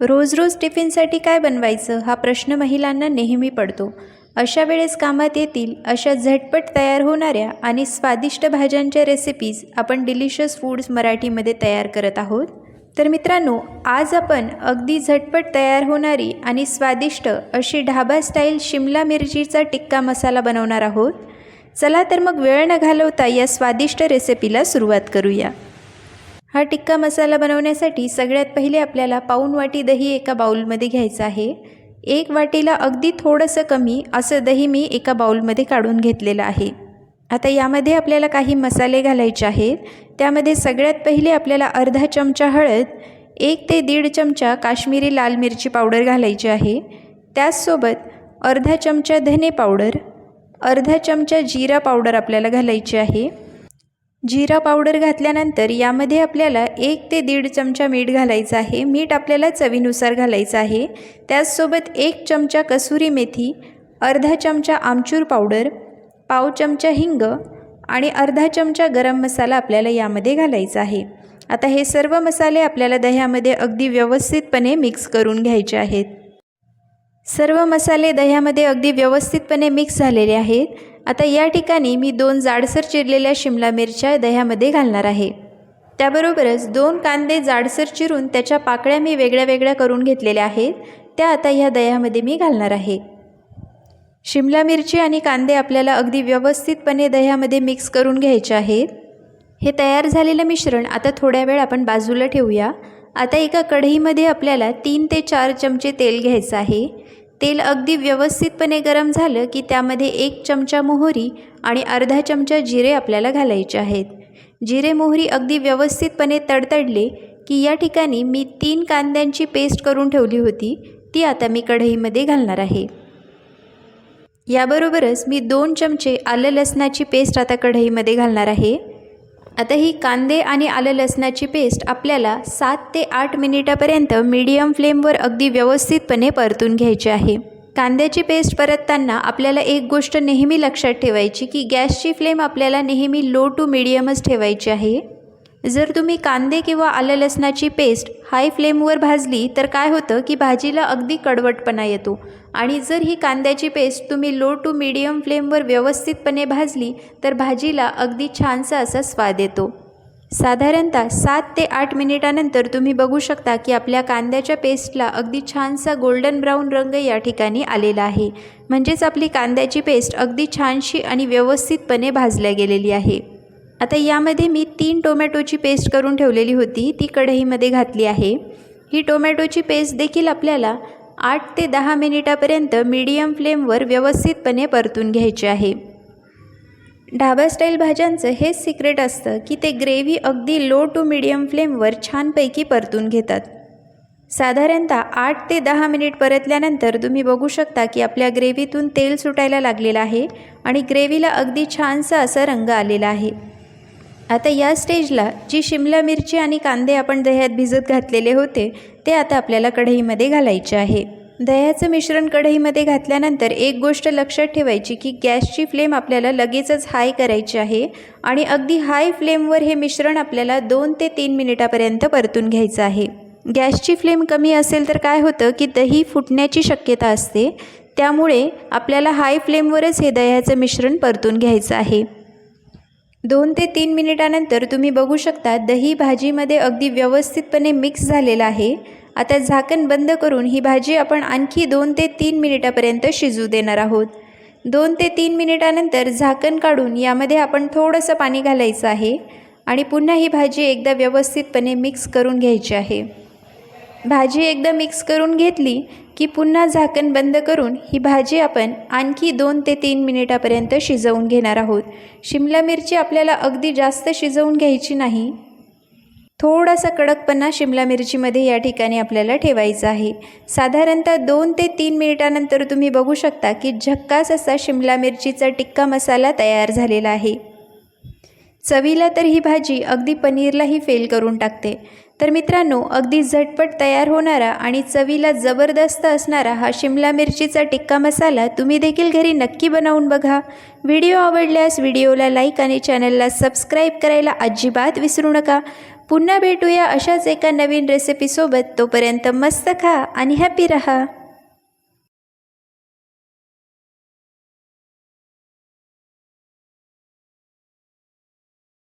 रोज रोज टिफिनसाठी काय बनवायचं हा प्रश्न महिलांना नेहमी पडतो. अशा वेळेस कामात येतील अशा झटपट तयार होणाऱ्या आणि स्वादिष्ट भाज्यांच्या रेसिपीज आपण डिलिशियस फूड्स मराठीमध्ये तयार करत आहोत. तर मित्रांनो आज आपण अगदी झटपट तयार होणारी आणि स्वादिष्ट अशी ढाबा स्टाईल शिमला मिरचीचा टिक्का मसाला बनवणार आहोत. चला तर मग वेळ न घालवता या स्वादिष्ट रेसिपीला सुरुवात करूया. हा टिक्का मसाला बनवण्यासाठी सगळ्यात पहिले आपल्याला पाऊण वाटी दही एका बाऊलमध्ये घ्यायचं आहे. एक वाटीला अगदी थोडंसं कमी असं दही मी एका बाऊलमध्ये काढून घेतलेलं आहे. आता यामध्ये आपल्याला काही मसाले घालायचे आहेत. त्यामध्ये सगळ्यात पहिले आपल्याला अर्धा चमचा हळद एक ते दीड चमचा काश्मीरी लाल मिरची पावडर घालायची आहे. त्याचसोबत अर्धा चमचा धने पावडर अर्धा चमचा जिरा पावडर आपल्याला घालायची आहे. जिरा पावडर घातल्यानंतर यामध्ये आपल्याला एक ते दीड चमचा मीठ घालायचं आहे. मीठ आपल्याला चवीनुसार घालायचं आहे. त्याचसोबत एक चमचा कसुरी मेथी अर्धा चमचा आमचूर पावडर पाव चमचा हिंग आणि अर्धा चमचा गरम मसाला आपल्याला यामध्ये घालायचा आहे. आता हे सर्व मसाले आपल्याला दह्यामध्ये अगदी व्यवस्थितपणे मिक्स करून घ्यायचे आहेत. सर्व मसाले दह्यामध्ये अगदी व्यवस्थितपणे मिक्स झालेले आहेत. आता या ठिकाणी मी दोन जाडसर चिरलेल्या शिमला मिरच्या दह्यामध्ये घालणार आहे. त्याबरोबरच दोन कांदे जाडसर चिरून त्याच्या पाकळ्या मी वेगळ्या वेगळ्या करून घेतलेल्या आहेत त्या आता ह्या दह्यामध्ये मी घालणार आहे. शिमला मिरची आणि कांदे आपल्याला अगदी व्यवस्थितपणे दह्यामध्ये मिक्स करून घ्यायचे आहेत. हे तयार झालेलं मिश्रण आता थोड्या वेळ आपण बाजूला ठेवूया. आता एका कढईमध्ये आपल्याला तीन ते चार चमचे तेल घ्यायचं आहे. तेल अगदी व्यवस्थितपणे गरम झालं की त्यामध्ये एक चमचा मोहरी आणि अर्धा चमचा जिरे आपल्याला घालायचे आहेत. जिरे मोहरी अगदी व्यवस्थितपणे तडतडले की या ठिकाणी मी तीन कांद्यांची पेस्ट करून ठेवली होती ती आता मी कढईमध्ये घालणार आहे. याबरोबरच मी दोन चमचे आलं लसणाची पेस्ट आता कढईमध्ये घालणार आहे. आता ही कांदे आणि आलं लसणाची पेस्ट आपल्याला सात ते आठ मिनिटापर्यंत मीडियम फ्लेमवर अगदी व्यवस्थितपणे परतून घ्यायची आहे. कांद्याची पेस्ट परतताना आपल्याला एक गोष्ट नेहमी लक्षात ठेवायची की गॅसची फ्लेम आपल्याला नेहमी लो टू मिडियमच ठेवायची आहे. जर तुम्ही कांदे किंवा आलं लसणाची पेस्ट हाय फ्लेमवर भाजली तर काय होतं की भाजीला अगदी कडवटपणा येतो. आणि जर ही कांद्याची पेस्ट तुम्ही लो टू मीडियम फ्लेमवर व्यवस्थितपणे भाजली तर भाजीला अगदी छानसा असा स्वाद येतो. साधारणतः सात ते आठ मिनिटानंतर तुम्ही बघू शकता की आपल्या कांद्याच्या पेस्टला अगदी छानसा गोल्डन ब्राऊन रंग या ठिकाणी आलेला आहे. म्हणजेच आपली कांद्याची पेस्ट अगदी छानशी आणि व्यवस्थितपणे भाजल्या गेलेली आहे. आता यामध्ये मी तीन टोमॅटोची पेस्ट करून ठेवलेली होती ती कढईमध्ये घातली आहे. ही टोमॅटोची पेस्ट देखील आपल्याला आठ ते दहा मिनिटापर्यंत मीडियम फ्लेमवर व्यवस्थितपणे परतून घ्यायचे आहे. ढाबा स्टाईल भाज्यांचं हेच सिक्रेट असतं की ते ग्रेव्ही अगदी लो टू मिडियम फ्लेमवर छानपैकी परतून घेतात. साधारणतः आठ ते दहा मिनिट परतल्यानंतर तुम्ही बघू शकता की आपल्या ग्रेव्हीतून तेल सुटायला लागलेलं आहे आणि ग्रेव्हीला अगदी छानसा असा रंग आलेला आहे. आता या स्टेजला जी शिमला मिरची आणि कांदे आपण दह्यात भिजत घातलेले होते ते आता आपल्याला कढईमध्ये घालायचे आहे. दह्याचं मिश्रण कढईमध्ये घातल्यानंतर एक गोष्ट लक्षात ठेवायची की गॅसची फ्लेम आपल्याला लगेचच हाय करायची आहे आणि अगदी हाय फ्लेमवर हे मिश्रण आपल्याला दोन ते तीन मिनिटापर्यंत परतून घ्यायचं आहे. गॅसची फ्लेम कमी असेल तर काय होतं की दही फुटण्याची शक्यता असते त्यामुळे आपल्याला हाय फ्लेमवरच हे दह्याचं मिश्रण परतून घ्यायचं आहे. दोन ते तीन मिनिटानंतर तुम्ही बघू शकता दही भाजीमध्ये अगदी व्यवस्थितपणे मिक्स झालेलं आहे. आता झाकण बंद करून ही भाजी आपण आणखी दोन ते तीन मिनिटापर्यंत शिजू देणार आहोत. दोन ते तीन मिनिटानंतर झाकण काढून यामध्ये आपण थोडंसं पाणी घालायचं आहे आणि पुन्हा ही भाजी एकदा व्यवस्थितपणे मिक्स करून घ्यायची आहे. भाजी एकदा मिक्स करून घेतली की पुन्हा झाकण बंद करून ही भाजी आपण आणखी दोन ते तीन मिनिटापर्यंत शिजवून घेणार आहोत. शिमला मिरची आपल्याला अगदी जास्त शिजवून घ्यायची नाही. थोडासा कडकपणा शिमला मिरचीमध्ये या ठिकाणी आपल्याला ठेवायचा आहे. साधारणतः दोन ते तीन मिनिटानंतर तुम्ही बघू शकता की झक्कास असा शिमला मिरचीचा टिक्का मसाला तयार झालेला आहे. चवीला तर ही भाजी अगदी पनीरलाही फेल करून टाकते. तर मित्रांनो अगदी झटपट तयार होणारा आणि चवीला जबरदस्त असणारा हा शिमला मिरचीचा टिक्का मसाला तुम्ही देखील घरी नक्की बनवून बघा. व्हिडिओ आवडल्यास व्हिडिओला लाईक आणि चॅनलला सबस्क्राईब करायला अजिबात विसरू नका. पुन्हा भेटूया अशाच एका नवीन रेसिपीसोबत तोपर्यंत मस्त खा आणि हॅपी रहा.